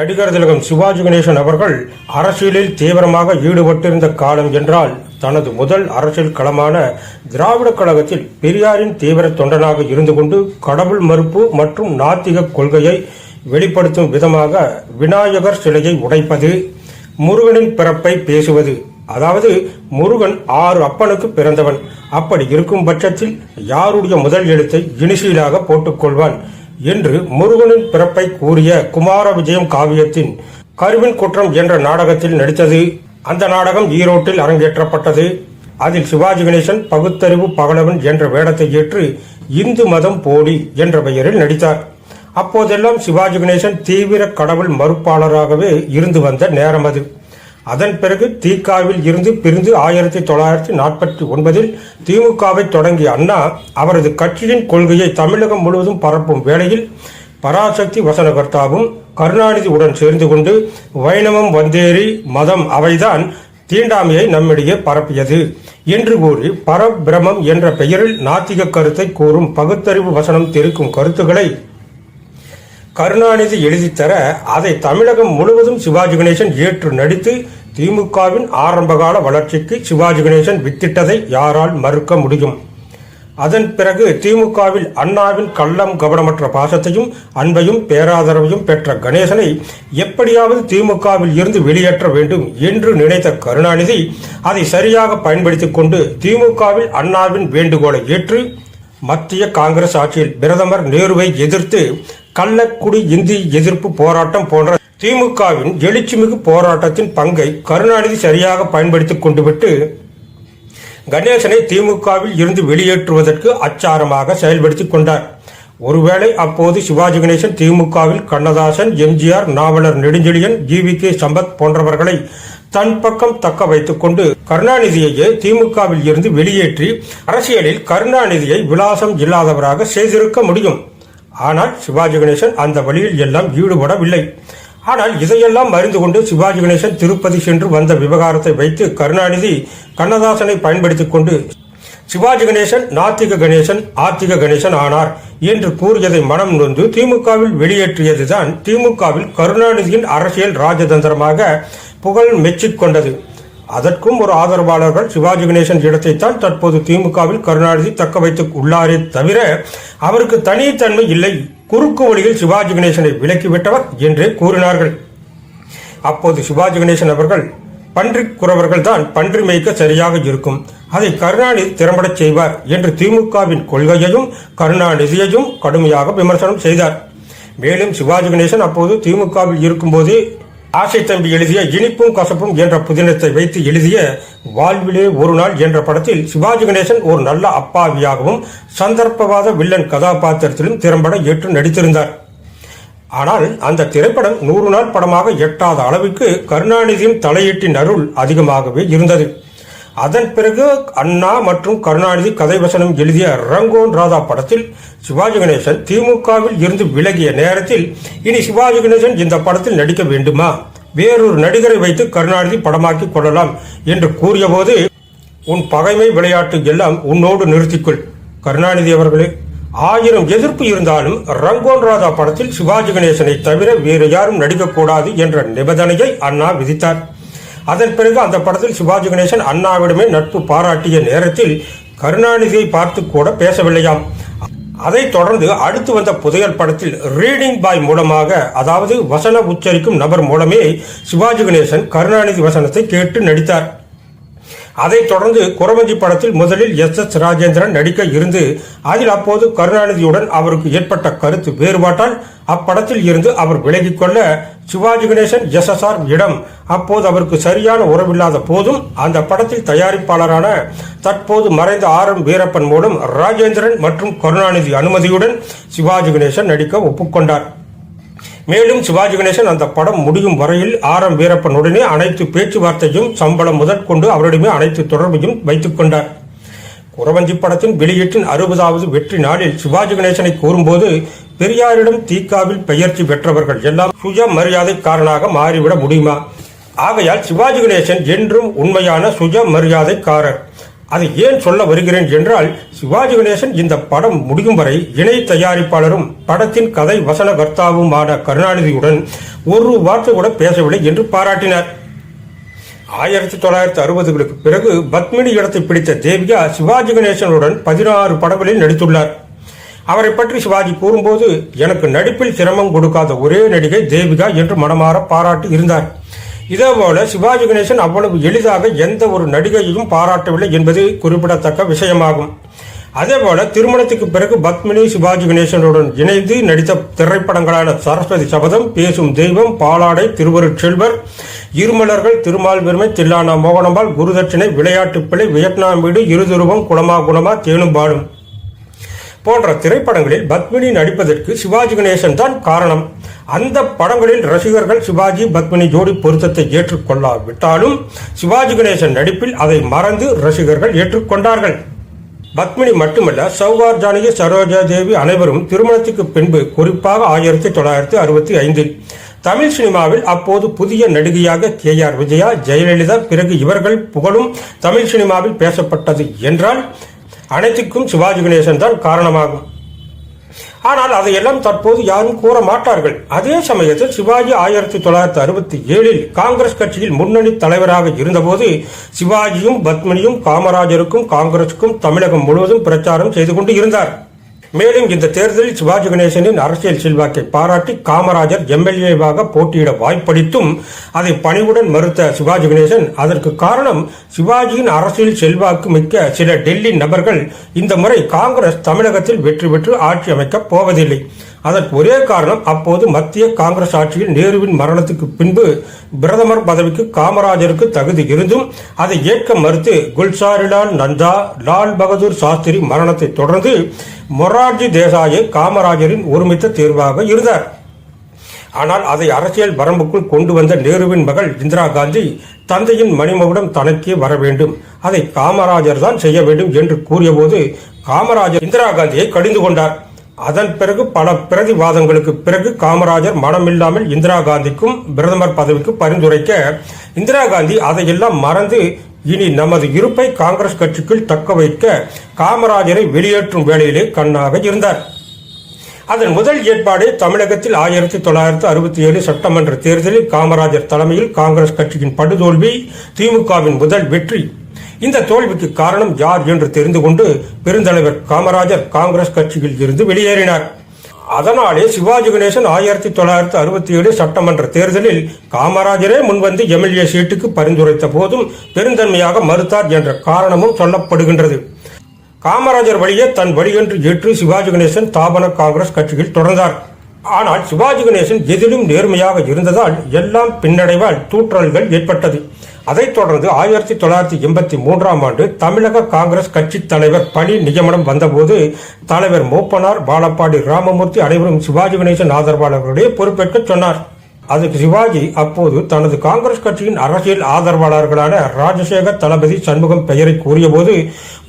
நடிகர் திலகம் சிவாஜி கணேசன் அவர்கள் அரசியலில் தீவிரமாக ஈடுபட்டிருந்த காலம் என்றால் தனது முதல் அரசியல் களமான திராவிடக் கழகத்தில் பெரியாரின் தீவிர தொண்டனாக இருந்து கொண்டு கடவுள் மறுப்பு மற்றும் நாத்திக கொள்கையை வெளிப்படுத்தும் விதமாக விநாயகர் சிலையை உடைப்பது முருகனின் பிறப்பை பேசுவது. அதாவது முருகன் ஆறு அப்பனுக்கு பிறந்தவன். அப்படி இருக்கும் பட்சத்தில் யாருடைய முதல் எழுத்தை இனிஷியலாக போட்டுக்கொள்வான்? என்று முருகனின் பிறப்பை கூறிய குமார விஜயம் காவியத்தின் கருவின் குற்றம் என்ற நாடகத்தில் நடித்தது. அந்த நாடகம் ஈரோட்டில் அரங்கேற்றப்பட்டது. அதில் சிவாஜி கணேசன் பகுத்தறிவு பகலவன் என்ற வேடத்தை ஏற்று இந்து மதம் போலி என்ற பெயரில் நடித்தார். அப்போதெல்லாம் சிவாஜி கணேசன் தீவிர கடவுள் மறுப்பாளராகவே இருந்து வந்த நேரம் அது. அதன் பிறகு திகாவில் இருந்து பிரிந்து ஆயிரத்தி தொள்ளாயிரத்தி நாற்பத்தி ஒன்பதில் திமுகவை தொடங்கிய அண்ணா அவரது கட்சியின் கொள்கையை தமிழகம் முழுவதும் பரப்பும் வேளையில் பராசக்தி வசனகர்த்தாவும் கருணாநிதி உடன் சேர்ந்து கொண்டு வைணவம் வந்தேரி மதம் அவைதான் தீண்டாமையை நம்மிடையே பரப்பியது என்று கூறி பரபிரமம் என்ற பெயரில் நாத்திக கருத்தை கூறும் பகுத்தறிவு வசனம் தெரிக்கும் கருத்துக்களை கருணாநிதி எழுதித்தர அதை தமிழகம் முழுவதும் சிவாஜி கணேசன் ஏற்று நடித்து திமுகவின் ஆரம்பகால வளர்ச்சிக்கு சிவாஜி கணேசன் வித்திட்டதை யாரால் மறுக்க முடியும்? அதன் பிறகு திமுகவில் அண்ணாவின் கள்ளம் கவனமற்ற பாசத்தையும் அன்பையும் பேராதரவையும் பெற்ற கணேசனை எப்படியாவது திமுகவில் இருந்து வெளியேற்ற வேண்டும் என்று நினைத்த கருணாநிதி அதை சரியாக பயன்படுத்திக் கொண்டு திமுகவில் அண்ணாவின் வேண்டுகோளை ஏற்று மத்திய காங்கிரஸ் ஆட்சியில் பிரதமர் நேருவை எதிர்த்து கள்ளக்குடி இந்தி எதிர்ப்பு போராட்டம் போன்ற திமுகவின் எழுச்சிமிகு போராட்டத்தின் பங்கை கருணாநிதி சரியாக பயன்படுத்திக் கொண்டுவிட்டு கணேசனை திமுகவில் இருந்து வெளியேற்றுவதற்கு அச்சாரமாக செயல்படுத்திக் கொண்டார். ஒருவேளை அப்போது சிவாஜி கணேசன் திமுகவில் Kannadasan MGR Navalar Nedunchezhiyan G V K Sampath போன்றவர்களை தன் பக்கம் தக்க வைத்துக் கொண்டு கருணாநிதியையே திமுகவில் இருந்து வெளியேற்றி அரசியலில் கருணாநிதியை விலாசம் இல்லாதவராக செய்திருக்க முடியும். ஆனால் சிவாஜி கணேசன் அந்த வழியில் எல்லாம் ஈடுபடவில்லை. ஆனால் இதையெல்லாம் அறிந்து கொண்டு சிவாஜி கணேசன் திருப்பதி சென்று வந்த விவகாரத்தை வைத்து கருணாநிதி கண்ணதாசனை பயன்படுத்திக் கொண்டு சிவாஜி கணேசன் நாத்திக கணேசன் ஆத்திக கணேசன் ஆனார் என்று கூறியதை மனம் நொந்து திமுகவில் வெளியேற்றியதுதான் திமுகவில் கருணாநிதியின் அரசியல் ராஜதந்திரமாக புகழ் மெச்சிக்கொண்டது அதற்கும் ஒரு ஆதரவாளர்கள் சிவாஜி கணேசன் இடத்தைத்தான் தற்போது திமுகவில் கருணாநிதி தக்க வைத்து உள்ளாரே தவிர அவருக்கு தனித்தன்மை இல்லை. குறுக்கு வழியில் சிவாஜி கணேசனை விலக்கிவிட்டவர் என்றே கூறினார்கள். அப்போது சிவாஜி கணேசன் அவர்கள் பன்றி குறவர்கள் தான் பன்றி மேய்க்க சரியாக இருக்கும். அதை கருணாநிதி திறம்படச் செய்வார் என்று திமுகவின் கொள்கையையும் கருணாநிதியையும் கடுமையாக விமர்சனம் செய்தார். மேலும் சிவாஜி கணேசன் அப்போது திமுகவில் இருக்கும்போதே ஆசை தம்பி எழுதிய இனிப்பும் கசப்பும் என்ற புதினத்தை வைத்து எழுதிய வாழ்விலே ஒரு நாள் என்ற படத்தில் சிவாஜி கணேசன் ஒரு நல்ல அப்பாவியாகவும் சந்தர்ப்பவாத வில்லன் கதாபாத்திரத்திலும் திறம்பட ஏற்று நடித்திருந்தார். ஆனால் அந்த திரைப்படம் நூறு நாள் படமாக எட்டாத அளவுக்கு கருணாநிதியின் தலையீட்டின் அருள் அதிகமாகவே இருந்தது. அதன் பிறகு அண்ணா மற்றும் கருணாநிதி கதைவசனம் எழுதிய ரங்கோன் ராதா படத்தில் சிவாஜி கணேசன் திமுகவில் இருந்து விலகிய நேரத்தில் இனி சிவாஜி கணேசன் இந்த படத்தில் நடிக்க வேண்டுமா? வேறொரு நடிகரை வைத்து கருணாநிதி படமாக்கி கொள்ளலாம் என்று கூறியபோது உன் பகைமை விளையாட்டு எல்லாம் உன்னோடு நிறுத்திக்கொள் கருணாநிதி அவர்களே. ஆயிரம் எதிர்ப்பு இருந்தாலும் ரங்கோன் ராதா படத்தில் சிவாஜி கணேசனை தவிர வேறு யாரும் நடிக்கக்கூடாது என்ற நிபந்தனையை அண்ணா விதித்தார். அதன் பிறகு அந்த படத்தில் சிவாஜி கணேசன் அண்ணாவிடமே நட்பு பாராட்டிய நேரத்தில் கருணாநிதியை பார்த்து கூட பேசவில்லையாம். அதைத் தொடர்ந்து அடுத்து வந்த புதையல் படத்தில் ரீடிங் பாய் மூலமாக அதாவது வசன உச்சரிக்கும் நபர் மூலமே சிவாஜி கணேசன் கருணாநிதி வசனத்தை கேட்டு நடித்தார். அதைத் தொடர்ந்து குரவஞ்சி படத்தில் முதலில் எஸ் எஸ் ராஜேந்திரன் நடிக்க இருந்து அதில் அப்போது கருணாநிதியுடன் அவருக்கு ஏற்பட்ட கருத்து வேறுபாட்டால் அப்படத்தில் இருந்து அவர் விலகிக் கொள்ள Sivaji Ganesan S S R இடம். அப்போது அவருக்கு சரியான உறவில்லாத போதும் அந்த படத்தில் தயாரிப்பாளரான தற்போது மறைந்த ஆர் எம் வீரப்பன் மூலம் ராஜேந்திரன் மற்றும் கருணாநிதி அனுமதியுடன் சிவாஜி கணேசன் நடிக்க ஒப்புக்கொண்டார். மேலும் சிவாஜி கணேசன் அந்த படம் முடியும் வரையில் ஆர் எம் வீரப்பனுடனே அனைத்து பேச்சுவார்த்தையும் சம்பளம் முதற்கொண்டு அவரிடமே அனைத்து தொடர்பையும் வைத்துக் கொண்டார். குறவஞ்சி படத்தின் வெளியீட்டின் அறுபதாவது வெற்றி நாளில் சிவாஜி கணேசனை கூறும்போது பெரியாரிடம் தீக்காவில் பெயர்ச்சி பெற்றவர்கள் எல்லாம் சுய மரியாதைக்காரனாக மாறிவிட முடியுமா? ஆகையால் சிவாஜி கணேசன் என்றும் உண்மையான சுய மரியாதைக்காரர் அதை ஏன் சொல்ல வருகிறேன் என்றால் சிவாஜி கணேசன் இந்த படம் முடியும் வரை இணை தயாரிப்பாளரும் படத்தின் கதை வசனகர்த்தாவுமான கருணாநிதியுடன் ஒரு வார்த்தை கூட பேசவில்லை என்று பாராட்டினார். ஆயிரத்தி தொள்ளாயிரத்தி அறுபதுகளுக்கு பிறகு பத்மினி இடத்தை பிடித்த தேவிகா சிவாஜி கணேசனுடன் பதினாறு படங்களில் நடித்துள்ளார். அவரை பற்றி சிவாஜி கூறும்போது எனக்கு நடிப்பில் சிரமம் கொடுக்காத ஒரே நடிகை தேவிகா என்று மனமாற பாராட்டி இருந்தார். இதேபோல சிவாஜி கணேசன் அவ்வளவு எளிதாக எந்த ஒரு நடிகையையும் பாராட்டவில்லை என்பது குறிப்பிடத்தக்க விஷயமாகும். அதேபோல திருமணத்துக்கு பிறகு பத்மினி சிவாஜி கணேசனுடன் இணைந்து நடித்த திரைப்படங்களான சரஸ்வதி சபதம் பேசும் தெய்வம் பாலாடை திருவருட்செல்வர் இருமலர்கள் திருமால் பெருமை தில்லானா மோகனம்பால் குருதட்சிணை விளையாட்டுப் பிள்ளை வியட்நாம் வீடு இருதுருவம் குளமா குணமா தேனும்பாடும். பாடும் போன்ற திரைப்படங்களில் பத்மினி நடிப்பதற்கு சிவாஜி கணேசன் தான் காரணம். அந்த படங்களில் ரசிகர்கள் சிவாஜி பத்மினி ஜோடி பொருத்தத்தை ஏற்றுக்கொள்ளாவிட்டாலும் சிவாஜி கணேசன் நடிப்பில் அதை மறந்து ரசிகர்கள் ஏற்றுக்கொண்டார்கள். பத்மினி மட்டுமல்ல சௌகார் ஜானகி சரோஜா தேவி அனைவரும் திருமணத்துக்கு பின்பு குறிப்பாக ஆயிரத்தி தொள்ளாயிரத்தி அறுபத்தி ஐந்தில் தமிழ் சினிமாவில் அப்போது புதிய நடிகையாக கே ஆர் விஜயா ஜெயலலிதா பிறகு இவர்கள் புகழும் தமிழ் சினிமாவில் பேசப்பட்டது என்றால் அனைத்துக்கும் சிவாஜி கணேசன் தான் காரணமாகும். ஆனால் அதையெல்லாம் தற்போது யாரும் கூற மாட்டார்கள். அதே சமயத்தில் சிவாஜி ஆயிரத்தி தொள்ளாயிரத்தி அறுபத்தி ஏழில் காங்கிரஸ் கட்சியில் முன்னணி தலைவராக இருந்தபோது சிவாஜியும் பத்மினியும் காமராஜருக்கும் காங்கிரசுக்கும் தமிழகம் முழுவதும் பிரச்சாரம் செய்து கொண்டு இருந்தார். மேலும் இந்த தேர்தலில் சிவாஜி கணேசனின் அரசியல் செல்வாக்கை பாராட்டி காமராஜர் எம்எல்ஏவாக போட்டியிட வாய்ப்பளித்தும் அதை பணிவுடன் மறுத்த சிவாஜி கணேசன் அதற்கு காரணம் சிவாஜியின் அரசியல் செல்வாக்கு மிக்க சில டெல்லி நபர்கள் இந்த முறை காங்கிரஸ் தமிழகத்தில் வெற்றி பெற்று ஆட்சி அமைக்கப் போவதில்லை. அதற்கு ஒரே காரணம் அப்போது மத்திய காங்கிரஸ் ஆட்சியில் நேருவின் மரணத்துக்கு பின்பு பிரதமர் பதவிக்கு காமராஜருக்கு தகுதி இருந்தும் அதை ஏற்க மறுத்து குல்சாரிலால் நந்தா லால் பகதூர் சாஸ்திரி மரணத்தை தொடர்ந்து மொரார்ஜி தேசாயை காமராஜரின் ஒருமித்த தேர்வாக இருந்தார். ஆனால் அதை அரசியல் வரம்புக்குள் கொண்டு வந்த நேருவின் மகள் இந்திரா காந்தி தந்தையின் மணிமகுடம் தனக்கே வர வேண்டும். அதை காமராஜர் தான் செய்ய வேண்டும் என்று கூறியபோது காமராஜர் இந்திரா காந்தியை கடிந்து கொண்டார். அதன் பிறகு பல பிரதிவாதங்களுக்கு பிறகு காமராஜர் மனமில்லாமல் இந்திரா காந்திக்கும் பிரதமர் பதவிக்கு பரிந்துரைக்க இந்திரா காந்தி அதையெல்லாம் மறந்து இனி நமது இருப்பை காங்கிரஸ் கட்சிக்குள் தக்க வைக்க காமராஜரை வெளியேற்றும் வேலையிலே கண்ணாக இருந்தார். அதன் முதல் ஏற்பாடு தமிழகத்தில் ஆயிரத்தி தொள்ளாயிரத்தி அறுபத்தி ஏழு சட்டமன்ற தேர்தலில் காமராஜர் தலைமையில் காங்கிரஸ் கட்சியின் படுதோல்வி திமுகவின் முதல் வெற்றி இந்த தோல்விக்கு காரணம் யார் என்று தெரிந்து கொண்டு பெருந்தலைவர் காமராஜர் காங்கிரஸ் கட்சியில் இருந்து வெளியேறினார். அதனாலே சிவாஜி கணேசன் ஆயிரத்தி தொள்ளாயிரத்தி அறுபத்தி ஏழு சட்டமன்ற தேர்தலில் காமராஜரே முன்வந்து எம்எல்ஏ சீட்டுக்கு பரிந்துரைத்த போதும் பெருந்தன்மையாக மறுத்தார் என்ற காரணமும் சொல்லப்படுகின்றது. காமராஜர் வழியே தன் வழியென்று ஏற்று சிவாஜி கணேசன் தாபன காங்கிரஸ் கட்சியில் தொடர்ந்தார். ஆனால் சிவாஜி கணேசன் எதிலும் நேர்மையாக இருந்ததால் எல்லாம் பின்னடைவால் தூற்றல்கள் ஏற்பட்டது. அதைத் தொடர்ந்து ஆயிரத்தி தொள்ளாயிரத்தி எண்பத்தி மூன்றாம் ஆண்டு தமிழக காங்கிரஸ் கட்சி தலைவர் பணி நியமனம் வந்தபோது தலைவர் மூப்பனார் பாலப்பாடி ராமமூர்த்தி அனைவரும் சிவாஜி கணேசன் ஆதரவாளர்களுடைய பொறுப்பேற்க சொன்னார். அதுக்கு சிவாஜி அப்போது தனது காங்கிரஸ் கட்சியின் அரசியல் ஆதரவாளர்களான ராஜசேகர் தளபதி சண்முகம் பெயரை கூறியபோது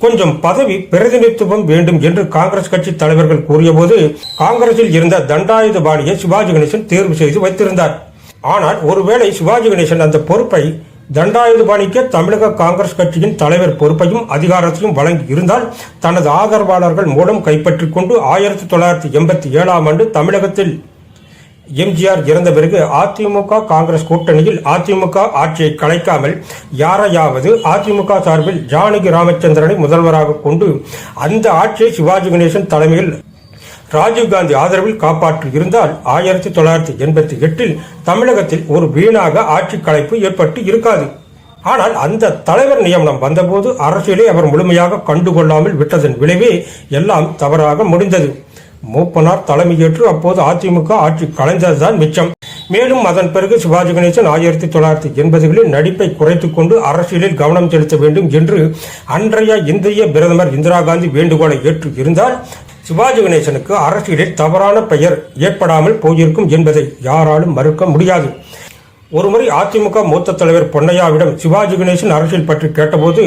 கொஞ்சம் பதவி பிரதிநிதித்துவம் வேண்டும் என்று காங்கிரஸ் கட்சி தலைவர்கள் கூறியபோது காங்கிரஸில் இருந்த தண்டாயுதபாணியை சிவாஜி கணேசன் தேர்வு செய்து வைத்திருந்தார். ஆனால் ஒருவேளை சிவாஜி கணேசன் அந்த பொறுப்பை தண்டாயுதபாணிக்கு தமிழக காங்கிரஸ் கட்சியின் தலைவர் பொறுப்பையும் அதிகாரத்தையும் வழங்கி இருந்தால் தனது ஆதரவாளர்கள் மூலம் கைப்பற்றிக் கொண்டு ஆயிரத்தி தொள்ளாயிரத்தி எண்பத்தி ஏழாம் ஆண்டு தமிழகத்தில் எம்ஜிஆர் இறந்த பிறகு அதிமுக காங்கிரஸ் கூட்டணியில் அதிமுக ஆட்சியை கலைக்காமல் யாரையாவது அதிமுக சார்பில் ஜானகி ராமச்சந்திரனை முதல்வராக கொண்டு அந்த ஆட்சியை சிவாஜி கணேசன் தலைமையில் ராஜீவ்காந்தி ஆதரவில் காப்பாற்றி இருந்தால் ஆயிரத்தி தொள்ளாயிரத்தி எண்பத்தி எட்டில் தமிழகத்தில் ஒரு வீணாக ஆட்சி கலைப்பு ஏற்பட்டு இருக்காது. ஆனால் அந்த தலைவர் நியமனம் வந்தபோது அரசியலை அவர் முழுமையாக கண்டுகொள்ளாமல் விட்டதன் விளைவே எல்லாம் தவறாக முடிந்தது. மூப்பனார் தலைமையேற்று அப்போது அதிமுக ஆட்சி கலைந்ததுதான் மிச்சம். மேலும் அதன் பிறகு சிவாஜி கணேசன் ஆயிரத்தி தொள்ளாயிரத்தி எண்பதுகளில் நடிப்பை குறைத்துக் கொண்டு அரசியலில் கவனம் செலுத்த வேண்டும் என்று அன்றைய இந்திய பிரதமர் இந்திரா காந்தி வேண்டுகோளை ஏற்று இருந்தால் சிவாஜி கணேசனுக்கு அரசியலில் தவறான பெயர் ஏற்படாமல் போயிருக்கும் என்பதை யாராலும் மறுக்க முடியாது. ஒருமுறை அதிமுக மூத்த தலைவர் பொன்னையாவிடம் சிவாஜி கணேசன் அரசியல் பற்றி கேட்டபோது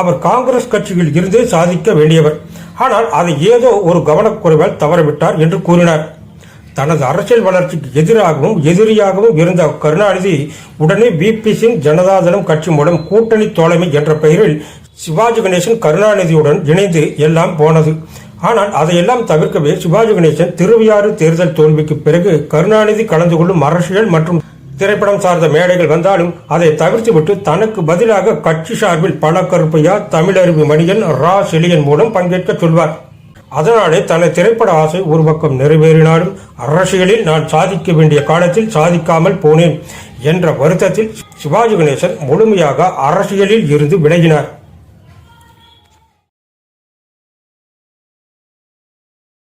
அவர் காங்கிரஸ் கட்சியில் இருந்து சாதிக்க வேண்டியவர். ஆனால் அதை ஏதோ ஒரு கவனக்குறைவால் தவறவிட்டார் என்று கூறினார். தனது அரசியல் வளர்ச்சிக்கு எதிராகவும் எதிரியாகவும் இருந்த கருணாநிதி உடனே பிபி சிங் ஜனதாதளம் கட்சி மூலம் கூட்டணி தோழமை என்ற பெயரில் சிவாஜி கணேசன் கருணாநிதியுடன் இணைந்து எல்லாம் போனது. ஆனால் அதையெல்லாம் தவிர்க்கவே சிவாஜி கணேசன் திருவையாறு தேர்தல் தோல்விக்கு பிறகு கருணாநிதி கலந்து கொள்ளும் அரசியல் மற்றும் திரைப்படம் சார்ந்த மேடைகள் வந்தாலும் அதை தவிர்த்துவிட்டு தனக்கு பதிலாக கட்சி சார்பில் பல கருப்பையா தமிழறிவு மணியன் ரா. செலியன் மூலம் பங்கேற்க சொல்வார். அதனாலே தனது திரைப்பட ஆசை ஒரு பக்கம் நிறைவேறினாலும் அரசியலில் நான் சாதிக்க வேண்டிய காலத்தில் சாதிக்காமல் போனேன் என்ற வருத்தத்தில் சிவாஜி கணேசன் முழுமையாக அரசியலில் இருந்து விலகினார்.